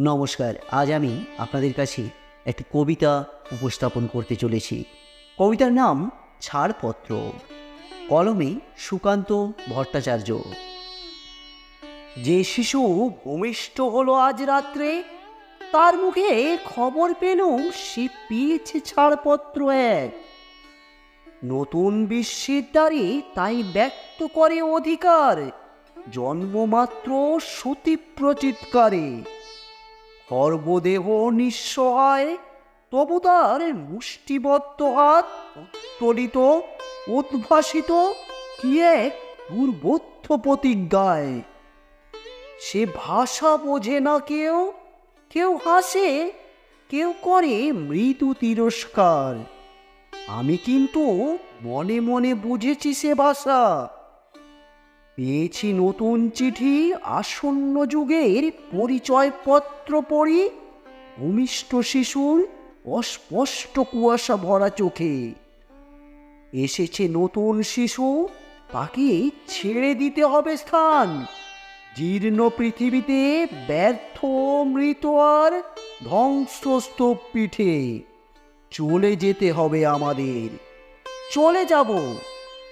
নমস্কার, আজ আমি আপনাদের কাছে একটি কবিতা উপস্থাপন করতে চলেছি। কবিতার নাম ছাড়পত্র। কলমে সুকান্ত ভট্টাচার্য। যে শিশু ভূমিষ্ঠ হলো আজ রাত্রে, তার মুখে খবর পেলুম সে পেয়েছে ছাড়পত্র এক। নতুন বিশ্বের দ্বারে তাই ব্যক্ত করে অধিকার, জন্মমাত্র সতী প্রচিৎকারে সর্বদেহ নিঃসহায়, তবু তার মুষ্টিবদ্ধ হাত উত্তোলিত উদ্ভাসিত, কি এক দুর্বোধ্য প্রতিজ্ঞায়। সে ভাষা বোঝে না কেউ কেউ হাসে, কেউ করে মৃদু তিরস্কার। আমি কিন্তু মনে মনে বুঝেছি সে ভাষা। পেয়েছি নতুন চিঠি আসন্ন যুগের পরিচয়পত্র পড়ি ভূমিষ্ঠ শিশুর অস্পষ্ট কুয়াশা ভরা চোখে। এসেছে নতুন শিশু, তাকে ছেড়ে দিতে হবে স্থান। জীর্ণ পৃথিবীতে ব্যর্থ মৃত আর ধ্বংসস্তূপ পিঠে। চলে যেতে হবে আমাদের। চলে যাব।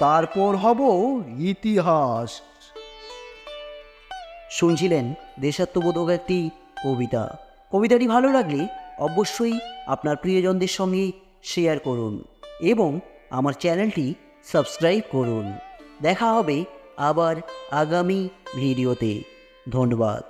তারপর হব ইতিহাস। শুনছিলেন দেশাত্মবোধক একটি কবিতা। কবিতাটি ভালো লাগলে অবশ্যই আপনার প্রিয়জনদের সঙ্গে শেয়ার করুন এবং আমার চ্যানেলটি সাবস্ক্রাইব করুন। দেখা হবে আবার আগামী ভিডিওতে। ধন্যবাদ।